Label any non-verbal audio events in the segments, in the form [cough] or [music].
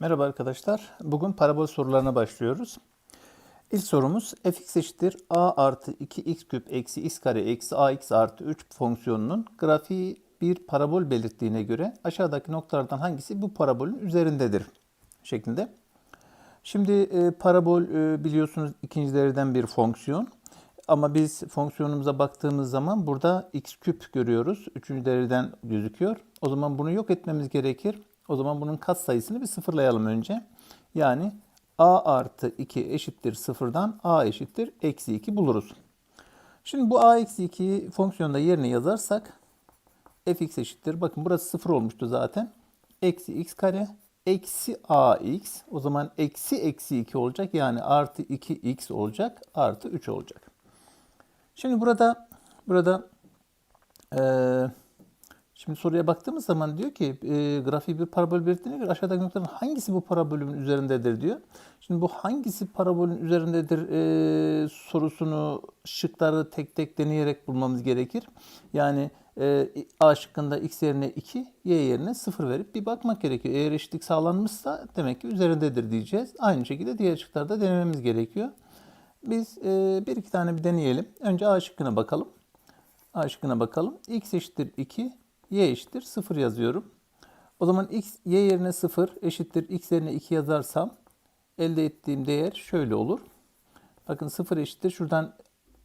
Merhaba arkadaşlar. Bugün parabol sorularına başlıyoruz. İlk sorumuz fx eşittir a artı 2x küp eksi x kare eksi ax artı 3 fonksiyonunun grafiği bir parabol belirttiğine göre aşağıdaki noktalardan hangisi bu parabolün üzerindedir şeklinde. Şimdi e, parabol e, biliyorsunuz ikinci dereceden bir fonksiyon. Ama biz fonksiyonumuza baktığımız zaman burada x küp görüyoruz. Üçüncü dereceden gözüküyor. O zaman bunu yok etmemiz gerekir. O zaman bunun kat sayısını bir sıfırlayalım önce. Yani a artı 2 eşittir sıfırdan a eşittir eksi 2 buluruz. Şimdi bu a eksi 2'yi fonksiyonda yerine yazarsak fx eşittir. Bakın burası sıfır olmuştu zaten. Eksi x kare eksi ax. O zaman eksi eksi 2 olacak. Yani artı 2x olacak. Artı 3 olacak. Şimdi burada burada eee Şimdi soruya baktığımız zaman diyor ki e, grafiği bir parabol belirttiğine göre aşağıdaki noktaların hangisi bu parabolün üzerindedir diyor. Şimdi bu hangisi parabolün üzerindedir e, sorusunu şıkları tek tek deneyerek bulmamız gerekir. Yani e, A şıkkında x yerine 2, y yerine 0 verip bir bakmak gerekiyor. Eğer eşitlik sağlanmışsa demek ki üzerindedir diyeceğiz. Aynı şekilde diğer şıklarda denememiz gerekiyor. Biz e, bir iki tane bir deneyelim. Önce A şıkkına bakalım. A şıkkına bakalım. x eşittir 2, y eşittir 0 yazıyorum. O zaman x, y yerine 0 eşittir x yerine 2 yazarsam elde ettiğim değer şöyle olur. Bakın 0 eşittir. Şuradan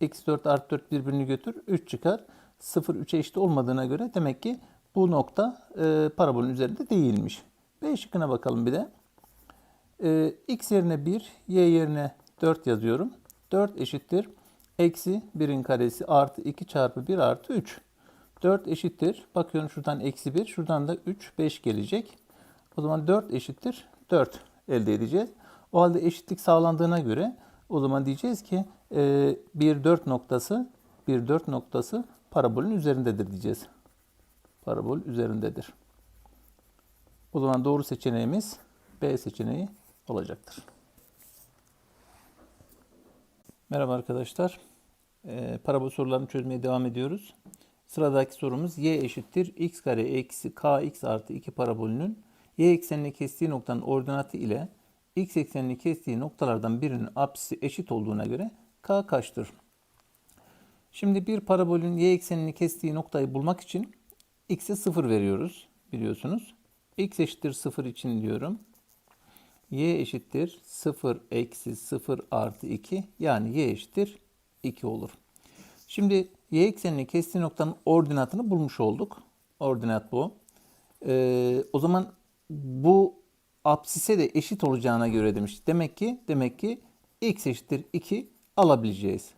eksi 4 artı 4 birbirini götür. 3 çıkar. 0 3'e eşit olmadığına göre demek ki bu nokta e, parabolün üzerinde değilmiş. B şıkkına bakalım bir de. E, x yerine 1, y yerine 4 yazıyorum. 4 eşittir. Eksi 1'in karesi artı 2 çarpı 1 artı 3. 4 eşittir. Bakıyorum şuradan eksi 1. Şuradan da 3, 5 gelecek. O zaman 4 eşittir. 4 elde edeceğiz. O halde eşitlik sağlandığına göre o zaman diyeceğiz ki e, bir 4 noktası bir 4 noktası parabolün üzerindedir diyeceğiz. Parabol üzerindedir. O zaman doğru seçeneğimiz B seçeneği olacaktır. Merhaba arkadaşlar. E, parabol sorularını çözmeye devam ediyoruz. Sıradaki sorumuz y eşittir x kare eksi kx artı 2 parabolünün y eksenini kestiği noktanın ordinatı ile x eksenini kestiği noktalardan birinin apsisi eşit olduğuna göre k kaçtır? Şimdi bir parabolün y eksenini kestiği noktayı bulmak için x'e 0 veriyoruz biliyorsunuz. x eşittir 0 için diyorum. y eşittir 0 eksi 0 artı 2 yani y eşittir 2 olur. Şimdi y eksenini kestiği noktanın ordinatını bulmuş olduk. Ordinat bu. Ee, o zaman bu apsise de eşit olacağına göre demiş. Demek ki demek ki x eşittir 2 alabileceğiz.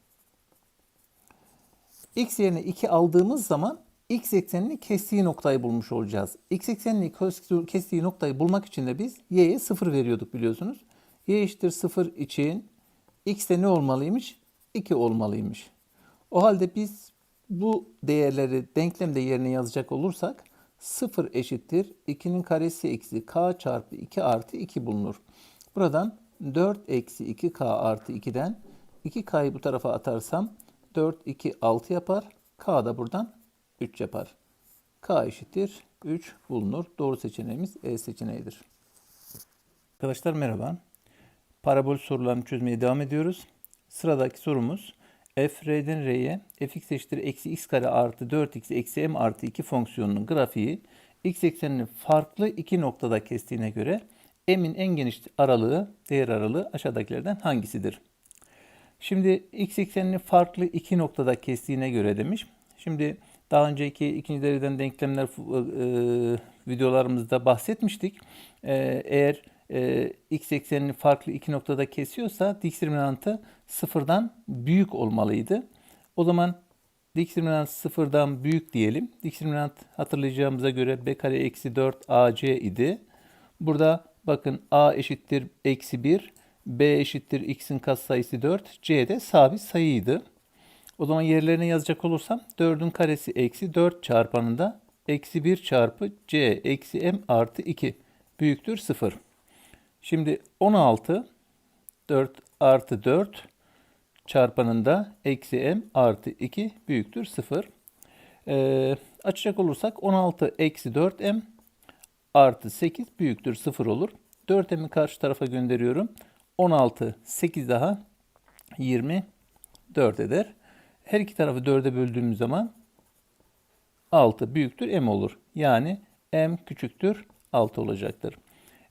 x yerine 2 aldığımız zaman x eksenini kestiği noktayı bulmuş olacağız. x eksenini kestiği noktayı bulmak için de biz y'ye 0 veriyorduk biliyorsunuz. y eşittir 0 için x de ne olmalıymış? 2 olmalıymış. O halde biz bu değerleri denklemde yerine yazacak olursak 0 eşittir 2'nin karesi eksi k çarpı 2 artı 2 bulunur. Buradan 4 eksi 2k artı 2'den 2k'yı bu tarafa atarsam 4, 2, 6 yapar. K da buradan 3 yapar. K eşittir 3 bulunur. Doğru seçeneğimiz E seçeneğidir. Arkadaşlar merhaba. Parabol sorularını çözmeye devam ediyoruz. Sıradaki sorumuz f r'den r'ye fx eşittir eksi x kare artı 4x eksi m artı 2 fonksiyonunun grafiği x eksenini farklı iki noktada kestiğine göre m'in en geniş aralığı, değer aralığı aşağıdakilerden hangisidir? Şimdi x eksenini farklı iki noktada kestiğine göre demiş. Şimdi daha önceki ikinci dereceden denklemler e, videolarımızda bahsetmiştik. E, eğer e, x eksenini farklı iki noktada kesiyorsa diskriminantı sıfırdan büyük olmalıydı. O zaman diskriminant sıfırdan büyük diyelim. Diskriminant hatırlayacağımıza göre b kare eksi 4 ac idi. Burada bakın a eşittir eksi 1, b eşittir x'in katsayısı 4, c de sabit sayıydı. O zaman yerlerine yazacak olursam 4'ün karesi eksi 4 çarpanında eksi 1 çarpı c eksi m artı 2 büyüktür 0. Şimdi 16 4 artı 4 çarpanında eksi m artı 2 büyüktür 0. Ee, açacak olursak 16 eksi 4m artı 8 büyüktür 0 olur. 4m'i karşı tarafa gönderiyorum. 16, 8 daha 24 eder. Her iki tarafı 4'e böldüğümüz zaman 6 büyüktür m olur. Yani m küçüktür 6 olacaktır.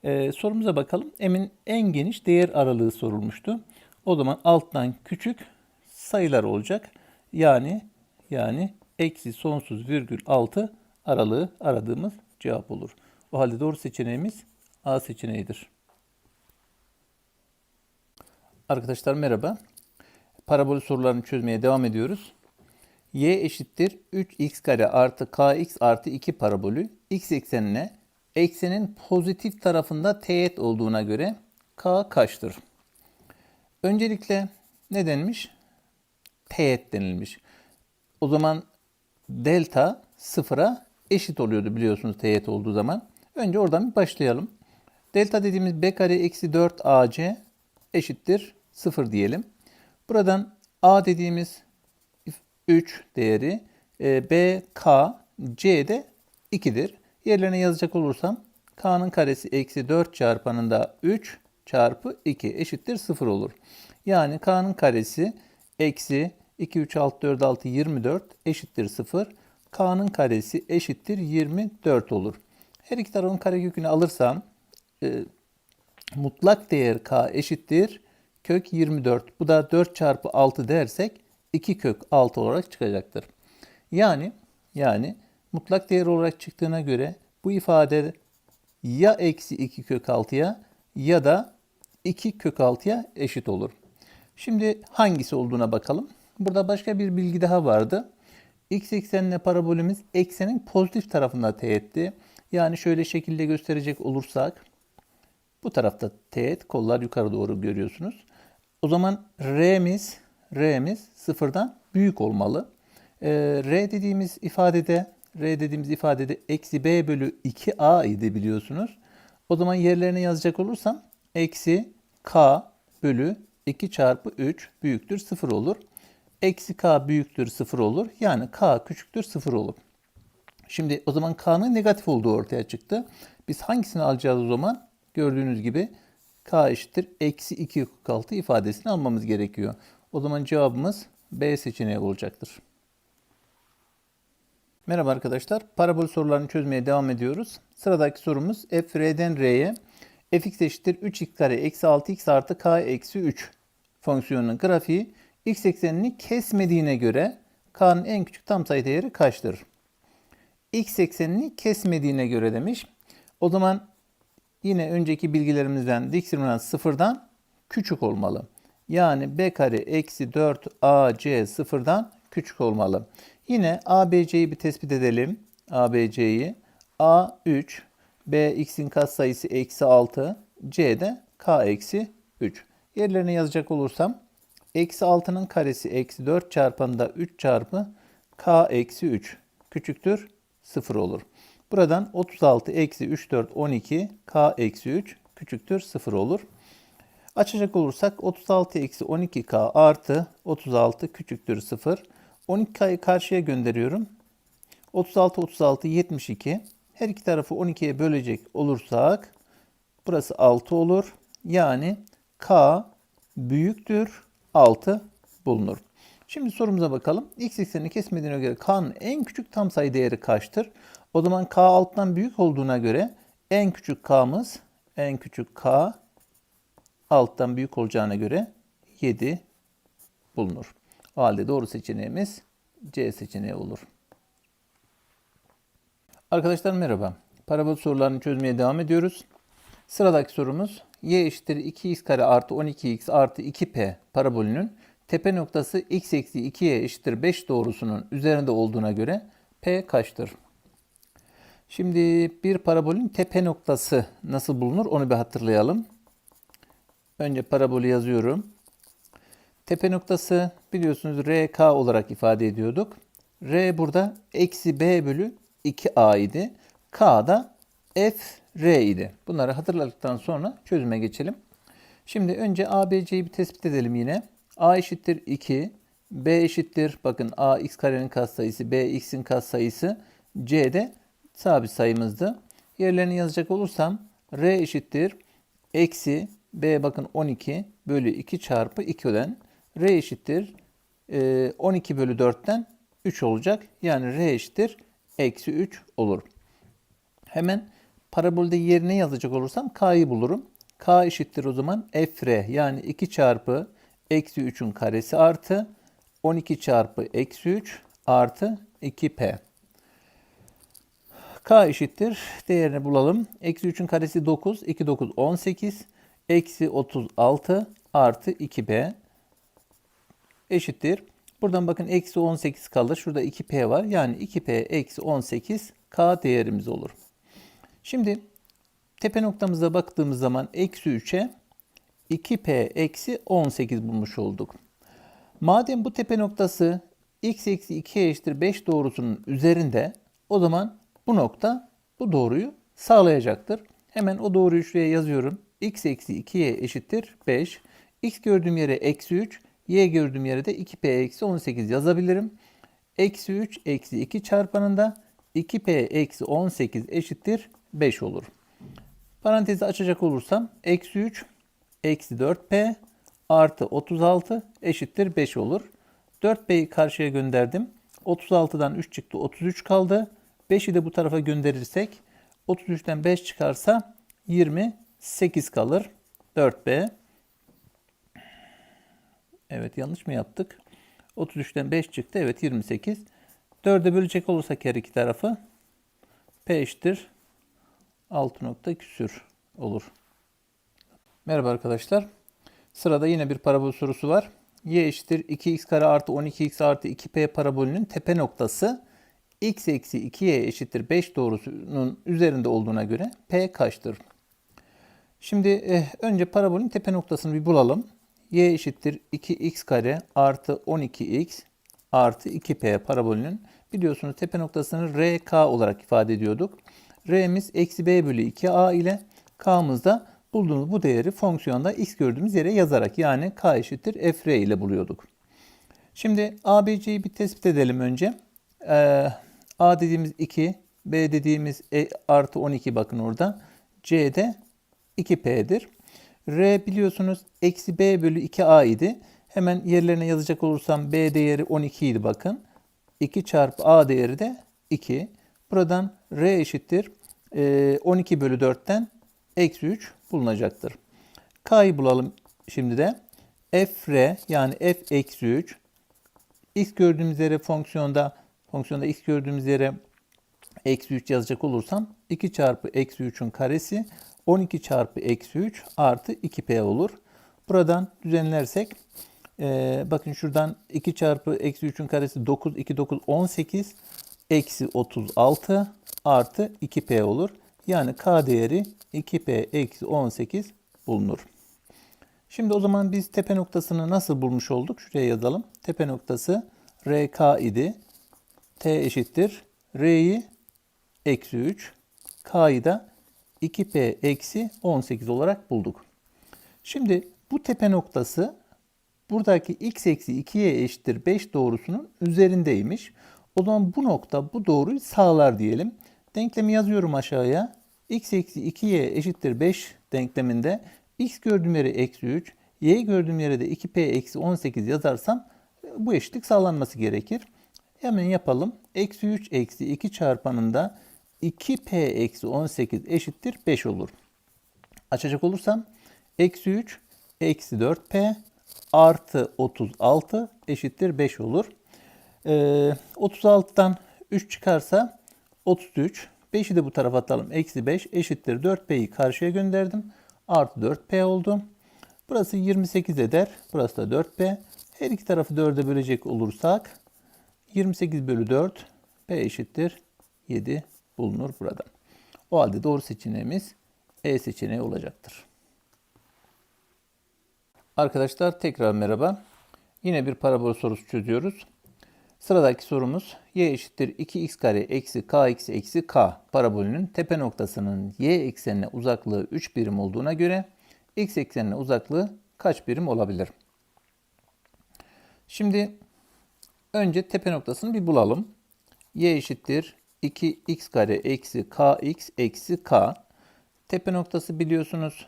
Ee, sorumuza bakalım. M'in en geniş değer aralığı sorulmuştu. O zaman alttan küçük sayılar olacak. Yani yani eksi sonsuz virgül 6 aralığı aradığımız cevap olur. O halde doğru seçeneğimiz A seçeneğidir. Arkadaşlar merhaba. Parabol sorularını çözmeye devam ediyoruz. y eşittir 3x kare artı kx artı 2 parabolü x eksenine eksenin pozitif tarafında teğet olduğuna göre k kaçtır? Öncelikle ne denmiş? Teğet denilmiş. O zaman delta sıfıra eşit oluyordu biliyorsunuz teğet olduğu zaman. Önce oradan bir başlayalım. Delta dediğimiz b kare eksi 4 ac eşittir 0 diyelim. Buradan a dediğimiz 3 değeri e, b, k, c de 2'dir. Yerlerine yazacak olursam k'nın karesi eksi 4 çarpanında 3 çarpı 2 eşittir 0 olur. Yani k'nın karesi eksi 2, 3, 6, 4, 6, 24 eşittir 0. K'nın karesi eşittir 24 olur. Her iki tarafın karekökünü alırsam e, mutlak değer k eşittir kök 24. Bu da 4 çarpı 6 dersek 2 kök 6 olarak çıkacaktır. Yani yani mutlak değer olarak çıktığına göre bu ifade ya eksi 2 kök 6'ya ya da 2 kök 6'ya eşit olur. Şimdi hangisi olduğuna bakalım. Burada başka bir bilgi daha vardı. X eksenine parabolümüz eksenin pozitif tarafında teğetti. Yani şöyle şekilde gösterecek olursak bu tarafta teğet, kollar yukarı doğru görüyorsunuz. O zaman R'miz, R'miz sıfırdan büyük olmalı. Ee, R dediğimiz ifadede, R dediğimiz ifadede eksi B bölü 2A idi biliyorsunuz. O zaman yerlerine yazacak olursam eksi K bölü 2 çarpı 3 büyüktür 0 olur. Eksi K büyüktür 0 olur. Yani K küçüktür 0 olur. Şimdi o zaman K'nın negatif olduğu ortaya çıktı. Biz hangisini alacağız o zaman? Gördüğünüz gibi K eşittir eksi 2 kök 6 ifadesini almamız gerekiyor. O zaman cevabımız B seçeneği olacaktır. Merhaba arkadaşlar. Parabol sorularını çözmeye devam ediyoruz. Sıradaki sorumuz f r'den r'ye fx eşittir 3x kare eksi 6x artı k eksi 3 fonksiyonunun grafiği x eksenini kesmediğine göre k'nın en küçük tam sayı değeri kaçtır? x eksenini kesmediğine göre demiş. O zaman yine önceki bilgilerimizden dik sıfırdan küçük olmalı. Yani b kare eksi 4 ac sıfırdan küçük olmalı. Yine ABC'yi bir tespit edelim. ABC'yi. A 3, B x'in katsayısı eksi 6, C de K eksi 3. Yerlerine yazacak olursam eksi 6'nın karesi eksi 4 çarpanında 3 çarpı K eksi 3 küçüktür 0 olur. Buradan 36 eksi 3 4 12 K eksi 3 küçüktür 0 olur. Açacak olursak 36 eksi 12K artı 36 küçüktür 0. 12K'yı karşıya gönderiyorum. 36 36 72. Her iki tarafı 12'ye bölecek olursak burası 6 olur. Yani K büyüktür 6 bulunur. Şimdi sorumuza bakalım. X eksenini kesmediğine göre K'nın en küçük tam sayı değeri kaçtır? O zaman K alttan büyük olduğuna göre en küçük K'mız en küçük K alttan büyük olacağına göre 7 bulunur. O halde doğru seçeneğimiz C seçeneği olur. Arkadaşlar merhaba. Parabol sorularını çözmeye devam ediyoruz. Sıradaki sorumuz y eşittir 2x kare artı 12x artı 2p parabolünün tepe noktası x eksi 2y eşittir 5 doğrusunun üzerinde olduğuna göre p kaçtır? Şimdi bir parabolün tepe noktası nasıl bulunur onu bir hatırlayalım. Önce parabolü yazıyorum. Tepe noktası biliyorsunuz RK olarak ifade ediyorduk. R burada eksi B bölü 2A idi. K da F R idi. Bunları hatırladıktan sonra çözüme geçelim. Şimdi önce ABC'yi bir tespit edelim yine. A eşittir 2, B eşittir bakın A x karenin katsayısı, B x'in katsayısı, C de sabit sayımızdı. Yerlerini yazacak olursam R eşittir eksi b bakın 12 bölü 2 çarpı 2'den r eşittir e, 12 bölü 4'ten 3 olacak. Yani r eşittir eksi 3 olur. Hemen parabolde yerine yazacak olursam k'yı bulurum. k eşittir o zaman f r yani 2 çarpı eksi 3'ün karesi artı 12 çarpı eksi 3 artı 2p. k eşittir değerini bulalım. Eksi 3'ün karesi 9, 2 9 18, eksi 36 artı 2p eşittir. Buradan bakın eksi 18 kalır. Şurada 2p var. Yani 2p eksi 18 k değerimiz olur. Şimdi tepe noktamıza baktığımız zaman eksi 3'e 2p eksi 18 bulmuş olduk. Madem bu tepe noktası x eksi 2'ye eşittir 5 doğrusunun üzerinde o zaman bu nokta bu doğruyu sağlayacaktır. Hemen o doğruyu şuraya yazıyorum. x eksi 2'ye eşittir 5. x gördüğüm yere eksi 3. y gördüğüm yere de 2p eksi 18 yazabilirim. Eksi 3 eksi 2 çarpanında 2p eksi 18 eşittir 5 olur. Parantezi açacak olursam eksi 3 eksi 4p artı 36 eşittir 5 olur. 4p'yi karşıya gönderdim. 36'dan 3 çıktı 33 kaldı. 5'i de bu tarafa gönderirsek 33'ten 5 çıkarsa 28 kalır. 4b. Evet yanlış mı yaptık? 33'ten 5 çıktı. Evet 28. 4'e bölecek olursak her iki tarafı p eşittir 6 nokta küsür olur. Merhaba arkadaşlar. Sırada yine bir parabol sorusu var. y eşittir 2x kare artı 12x artı 2p parabolünün tepe noktası x eksi 2y eşittir 5 doğrusunun üzerinde olduğuna göre p kaçtır? Şimdi eh, önce parabolün tepe noktasını bir bulalım. Y eşittir 2x kare artı 12x artı 2p parabolünün biliyorsunuz tepe noktasını rk olarak ifade ediyorduk. r'miz eksi b bölü 2a ile k'mız da bulduğumuz bu değeri fonksiyonda x gördüğümüz yere yazarak yani k eşittir f r ile buluyorduk. Şimdi ABC'yi bir tespit edelim önce. Ee, A dediğimiz 2, B dediğimiz e, artı 12 bakın orada. C de 2P'dir. R biliyorsunuz eksi B bölü 2A idi. Hemen yerlerine yazacak olursam B değeri 12 idi bakın. 2 çarpı A değeri de 2. Buradan R eşittir 12 bölü 4'ten eksi 3 bulunacaktır. K'yı bulalım şimdi de. F R yani F eksi 3. X gördüğümüz yere fonksiyonda fonksiyonda x gördüğümüz yere eksi 3 yazacak olursam 2 çarpı eksi 3'ün karesi 12 çarpı eksi 3 artı 2p olur. Buradan düzenlersek e, bakın şuradan 2 çarpı eksi 3'ün karesi 9, 2, 9, 18 eksi 36 artı 2p olur. Yani k değeri 2p eksi 18 bulunur. Şimdi o zaman biz tepe noktasını nasıl bulmuş olduk? Şuraya yazalım. Tepe noktası RK idi. T eşittir. R'yi eksi 3. K'yı da 2P eksi 18 olarak bulduk. Şimdi bu tepe noktası buradaki x eksi 2'ye eşittir 5 doğrusunun üzerindeymiş. O zaman bu nokta bu doğruyu sağlar diyelim. Denklemi yazıyorum aşağıya. x eksi 2y eşittir 5 denkleminde x gördüğüm yere eksi 3, y gördüğüm yere de 2p eksi 18 yazarsam bu eşitlik sağlanması gerekir. Hemen yapalım. Eksi 3 eksi 2 çarpanında 2p eksi 18 eşittir 5 olur. Açacak olursam eksi 3 eksi 4p artı 36 eşittir 5 olur. Ee, 36'dan 3 çıkarsa 33. 5'i de bu tarafa atalım. Eksi 5 eşittir 4p'yi karşıya gönderdim. Artı 4p oldu. Burası 28 eder. Burası da 4p. Her iki tarafı 4'e bölecek olursak 28 bölü 4 P eşittir 7 bulunur burada. O halde doğru seçeneğimiz E seçeneği olacaktır. Arkadaşlar tekrar merhaba. Yine bir parabol sorusu çözüyoruz. Sıradaki sorumuz y eşittir 2x kare eksi kx eksi k parabolünün tepe noktasının y eksenine uzaklığı 3 birim olduğuna göre x eksenine uzaklığı kaç birim olabilir? Şimdi Önce tepe noktasını bir bulalım. y eşittir 2x kare eksi kx eksi k. Tepe noktası biliyorsunuz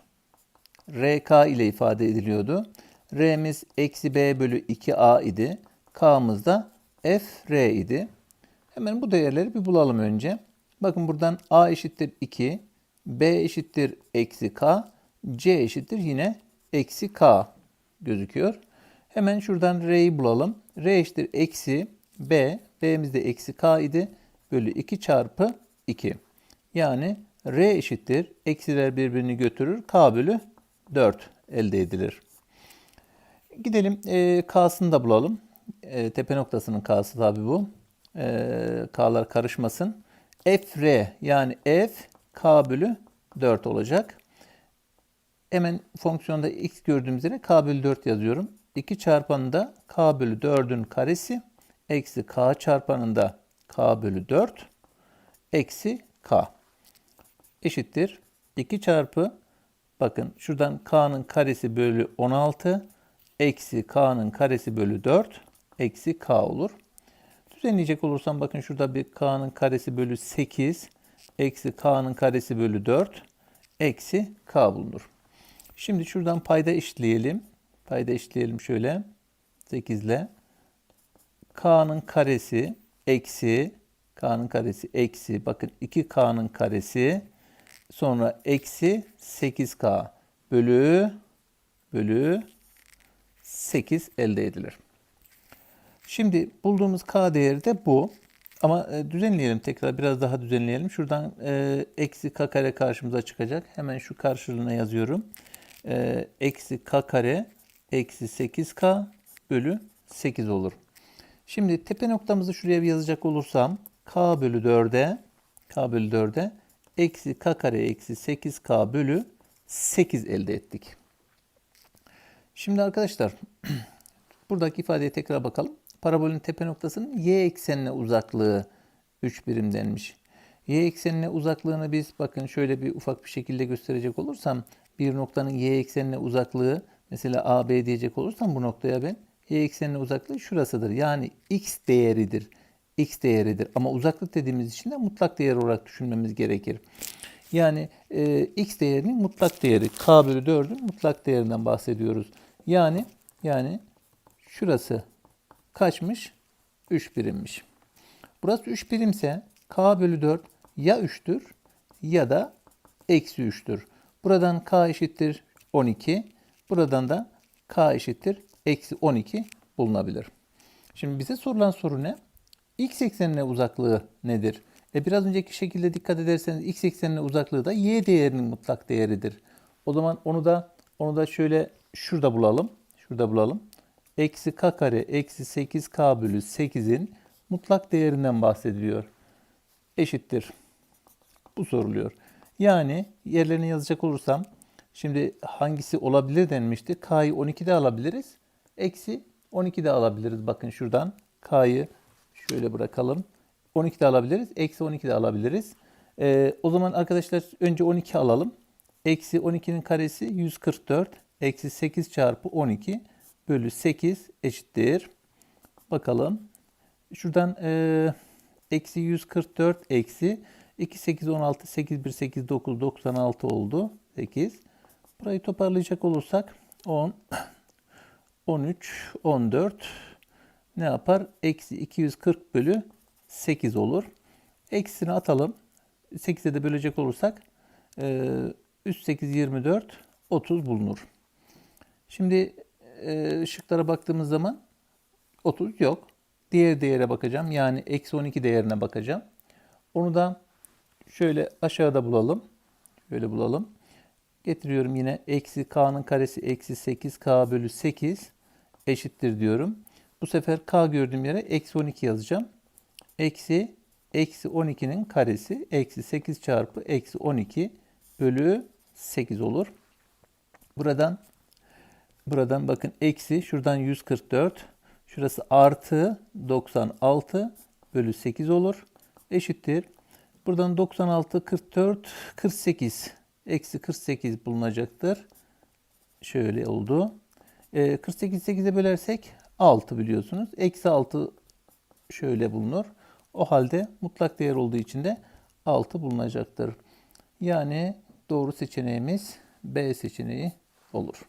RK ile ifade ediliyordu. R'miz eksi B bölü 2A idi. K'mız da FR idi. Hemen bu değerleri bir bulalım önce. Bakın buradan A eşittir 2, B eşittir eksi K, C eşittir yine eksi K gözüküyor. Hemen şuradan R'yi bulalım. R eşittir eksi B, B'miz de eksi K idi. Bölü 2 çarpı 2. Yani R eşittir. Eksiler birbirini götürür. K bölü 4 elde edilir. Gidelim e, K'sını da bulalım. E, tepe noktasının K'sı tabi bu. E, K'lar karışmasın. F R yani F K bölü 4 olacak. Hemen fonksiyonda x gördüğümüz yere K bölü 4 yazıyorum. 2 çarpanında K bölü 4'ün karesi eksi K çarpanında K bölü 4 eksi K eşittir. 2 çarpı bakın şuradan K'nın karesi bölü 16 eksi K'nın karesi bölü 4 eksi K olur. Düzenleyecek olursam bakın şurada bir K'nın karesi bölü 8 eksi K'nın karesi bölü 4 eksi K bulunur. Şimdi şuradan payda eşitleyelim. Payda eşitleyelim şöyle. 8 ile. K'nın karesi eksi K'nın karesi eksi bakın 2K'nın karesi sonra eksi 8K bölü bölü 8 elde edilir. Şimdi bulduğumuz K değeri de bu. Ama e, düzenleyelim tekrar biraz daha düzenleyelim. Şuradan e, eksi K kare karşımıza çıkacak. Hemen şu karşılığına yazıyorum. E, eksi K kare eksi 8K bölü 8 olur. Şimdi tepe noktamızı şuraya bir yazacak olursam K bölü 4'e K bölü 4'e eksi K kare eksi 8K bölü 8 elde ettik. Şimdi arkadaşlar [clears throat] buradaki ifadeye tekrar bakalım. Parabolün tepe noktasının y eksenine uzaklığı 3 birim denmiş. Y eksenine uzaklığını biz bakın şöyle bir ufak bir şekilde gösterecek olursam bir noktanın y eksenine uzaklığı mesela AB diyecek olursam bu noktaya ben y eksenine uzaklığı şurasıdır. Yani x değeridir. x değeridir. Ama uzaklık dediğimiz için de mutlak değer olarak düşünmemiz gerekir. Yani e, x değerinin mutlak değeri k bölü 4'ün mutlak değerinden bahsediyoruz. Yani yani şurası kaçmış? 3 birimmiş. Burası 3 birimse k bölü 4 ya 3'tür ya da eksi 3'tür. Buradan k eşittir 12. Buradan da k eşittir eksi 12 bulunabilir. Şimdi bize sorulan soru ne? X eksenine uzaklığı nedir? E biraz önceki şekilde dikkat ederseniz x eksenine uzaklığı da y değerinin mutlak değeridir. O zaman onu da onu da şöyle şurada bulalım. Şurada bulalım. Eksi k kare eksi 8k bölü 8'in mutlak değerinden bahsediliyor. Eşittir. Bu soruluyor. Yani yerlerini yazacak olursam şimdi hangisi olabilir denmişti. K'yı 12'de alabiliriz. Eksi 12'de alabiliriz. Bakın şuradan K'yı şöyle bırakalım. 12'de alabiliriz. Eksi 12'de alabiliriz. Ee, o zaman arkadaşlar önce 12 alalım. Eksi 12'nin karesi 144. Eksi 8 çarpı 12 bölü 8 eşittir. Bakalım. Şuradan e, eksi 144 eksi 2, 8, 16, 8, 1, 8, 9, 96 oldu. 8. Burayı toparlayacak olursak 10, [clears throat] 13, 14 ne yapar? Eksi 240 bölü 8 olur. Eksisini atalım. 8'e de bölecek olursak e, üst 8, 24, 30 bulunur. Şimdi e, şıklara baktığımız zaman 30 yok. Diğer değere bakacağım. Yani eksi 12 değerine bakacağım. Onu da şöyle aşağıda bulalım. Şöyle bulalım. Getiriyorum yine eksi k'nın karesi eksi 8k bölü 8 eşittir diyorum. Bu sefer k gördüğüm yere eksi 12 yazacağım. Eksi eksi 12'nin karesi eksi 8 çarpı eksi 12 bölü 8 olur. Buradan buradan bakın eksi şuradan 144 şurası artı 96 bölü 8 olur. Eşittir. Buradan 96 44 48 eksi 48 bulunacaktır. Şöyle oldu. E, 48 8'e bölersek 6 biliyorsunuz. Eksi 6 şöyle bulunur. O halde mutlak değer olduğu için de 6 bulunacaktır. Yani doğru seçeneğimiz B seçeneği olur.